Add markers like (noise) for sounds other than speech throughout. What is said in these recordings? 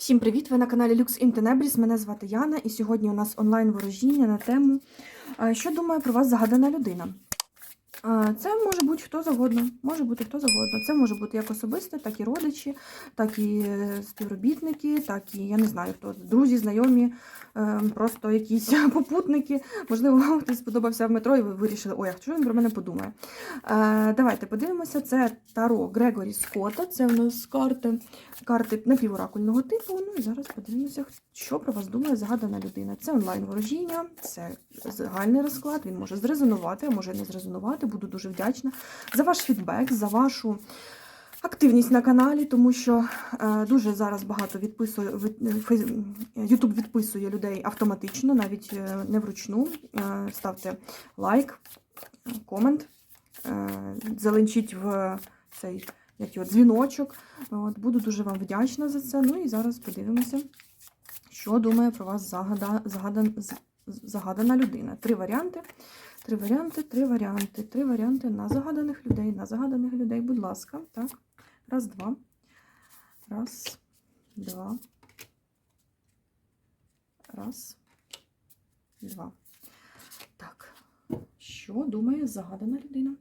Всім привіт! Ви на каналі in Tenebris. Мене звати Яна, і сьогодні у нас онлайн ворожіння на тему е, Що думає про вас загадана людина? Це може бути хто завгодно. Може бути хто завгодно. Це може бути як особисте, так і родичі, так і е, співробітники, так і я не знаю хто друзі, знайомі, е, просто якісь (laughs) попутники. Можливо, хтось сподобався в метро, і ви вирішили, ой, а що він про мене подумає. Е, Давайте подивимося. Це Таро Грегорі Скотта. Це у нас карти карти напіворакульного типу. Ну і зараз подивимося, що про вас думає загадана людина. Це онлайн ворожіння, це загальний розклад. Він може зрезонувати, а може не зрезонувати. Буду дуже вдячна за ваш фідбек, за вашу. Активність на каналі, тому що е, дуже зараз багато відписує YouTube відписує людей автоматично, навіть е, не вручну. Е, ставте лайк, комент, заленчіть в цей як його, дзвіночок. От, буду дуже вам вдячна за це. Ну і зараз подивимося, що думає про вас загада, загадан, загадана людина. Три варіанти. Три варіанти, три варіанти, три варіанти на загаданих людей, на загаданих людей, будь ласка. Так. Раз, два. Раз, два. Раз, два. Так. Що думає загадана людина?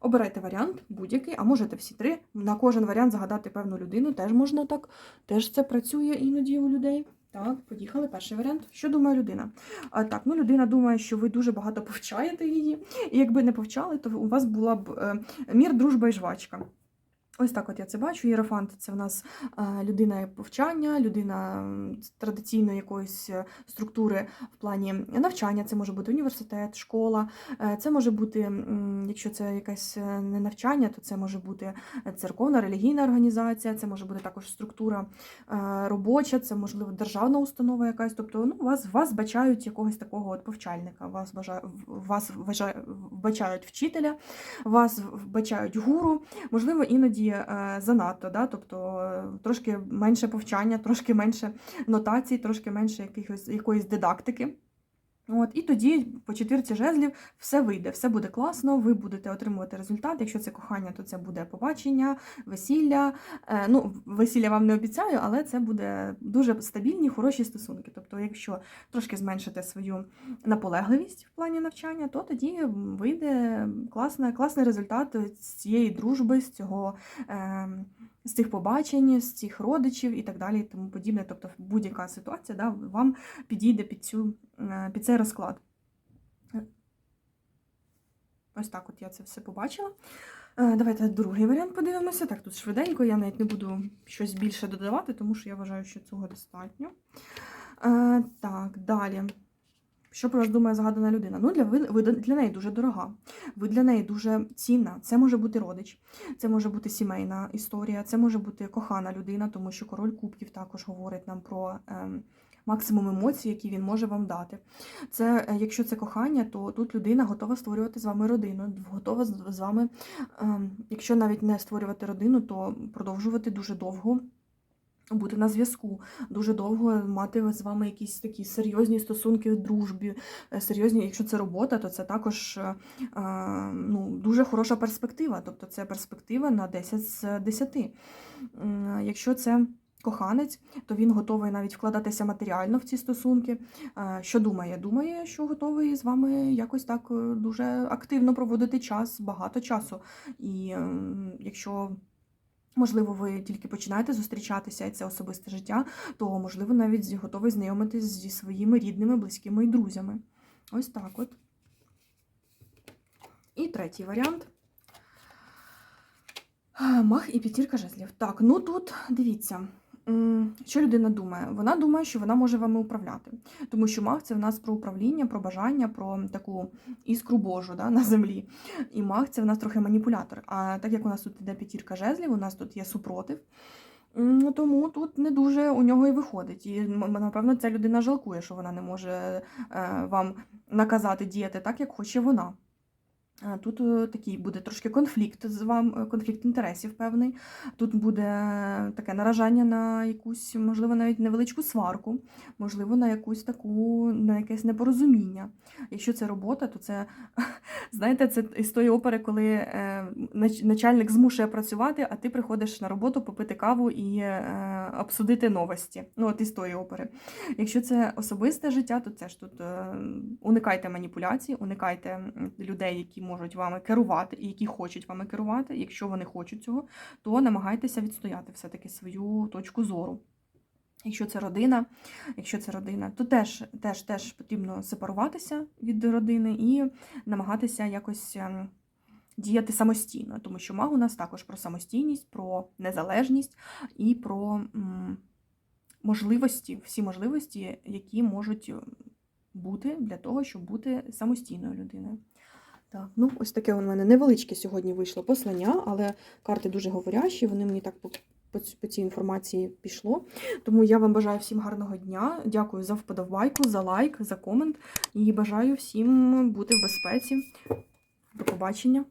Обирайте варіант, будь-який, а можете всі три. На кожен варіант загадати певну людину. Теж можна так. Теж це працює іноді у людей. Так, поїхали. Перший варіант. Що думає людина? А, так, ну людина думає, що ви дуже багато (laughs) повчаєте її. І якби не повчали, то у вас була б е, мір, дружба і жвачка. Ось так от я це бачу. Єрофант це в нас е, людина повчання, людина традиційної якоїсь е, структури в плані навчання. Це може бути університет, школа. Е, Це може бути, якщо це якесь не навчання, то це може бути церковна, релігійна організація, це може бути також структура робоча, це можливо державна установа якась. Тобто ну, вас, вас бачають якогось такого от повчальника, вас бажа, вас вбачають вчителя, вас вбачають гуру, можливо, іноді е, занадто, да? тобто е, трошки менше повчання, трошки менше нотацій, трошки менше якихось, якоїсь дидактики. От, і тоді по четвірці жезлів все вийде, все буде класно, ви будете отримувати результат. Якщо це кохання, то це буде побачення, весілля. Е, ну, весілля вам не обіцяю, але це буде дуже стабільні, хороші стосунки. Тобто, якщо трошки зменшите свою наполегливість в плані навчання, то тоді вийде класна, класний результат з цієї дружби, з цього. Е, з цих побачень, з цих родичів і так далі, і тому подібне. Тобто будь-яка ситуація да, вам підійде під, цю, е, під цей розклад. Ось так от я це все побачила. Е, Давайте другий варіант подивимося. Так, тут швиденько, я навіть не буду щось більше додавати, тому що я вважаю, що цього достатньо. Е, Так, далі. Що про вас думає загадана людина? Ну, для, ви, ви для неї дуже дорога, ви для неї дуже цінна. Це може бути родич, це може бути сімейна історія, це може бути кохана людина, тому що король кубків також говорить нам про ем, максимум емоцій, які він може вам дати. Це, е, якщо це кохання, то тут людина готова створювати з вами родину, готова з вами, ем, якщо навіть не створювати родину, то продовжувати дуже довго. Бути на зв'язку дуже довго мати з вами якісь такі серйозні стосунки в дружбі, е, серйозні, якщо це робота, то це також е, ну, дуже хороша перспектива. Тобто це перспектива на 10 з 10. Якщо це коханець, то він готовий навіть вкладатися матеріально в ці стосунки. Що думає? Думає, що готовий з вами якось так е, дуже активно проводити час, багато часу. І якщо Можливо, ви тільки починаєте зустрічатися, і це особисте життя, то, можливо, навіть готовий знайомитись зі своїми рідними, близькими і друзями. Ось так от. І третій варіант. Мах і п'ятірка жезлів. Так, ну тут дивіться, що людина думає. Вона думає, що вона може вами управляти. Тому що мах це в нас про управління, про бажання, про таку іскру Божу да, на землі. І маг це в нас трохи маніпулятор. А так як у нас тут іде п'ятірка жезлів, у нас тут є супротив. Тому тут не дуже у нього і виходить. І напевно ця людина жалкує, що вона не може е, вам наказати діяти так, як хоче вона. Е, Тут е, такий буде трошки конфлікт з вами, конфлікт інтересів певний. Тут буде таке наражання на якусь, можливо, навіть невеличку сварку, можливо, на якусь таку, на якесь непорозуміння. Якщо це робота, то це, (laughs) знаєте, це із тої опери, коли е, начальник змушує працювати, а ти приходиш на роботу попити каву і е, обсудити новості. Ну, от із тої опери. Якщо це особисте життя, то це ж тут е, уникайте маніпуляцій, уникайте людей, які можуть вами керувати і які хочуть вами керувати. Якщо вони хочуть цього, то намагайтеся відстояти все-таки свою точку зору. Якщо це родина, якщо це родина, то теж, теж, теж потрібно сепаруватися від родини і намагатися якось ем, діяти самостійно, тому що маг у нас також про самостійність, про незалежність і про можливості, всі можливості, які можуть бути для того, щоб бути самостійною людиною. Так, ну ось таке у мене невеличке сьогодні вийшло послання, але карти дуже говорящі, вони мені так по, цій інформації пішло. Тому я вам бажаю всім гарного дня. Дякую за вподобайку, за лайк, за комент і бажаю всім бути в безпеці. До побачення.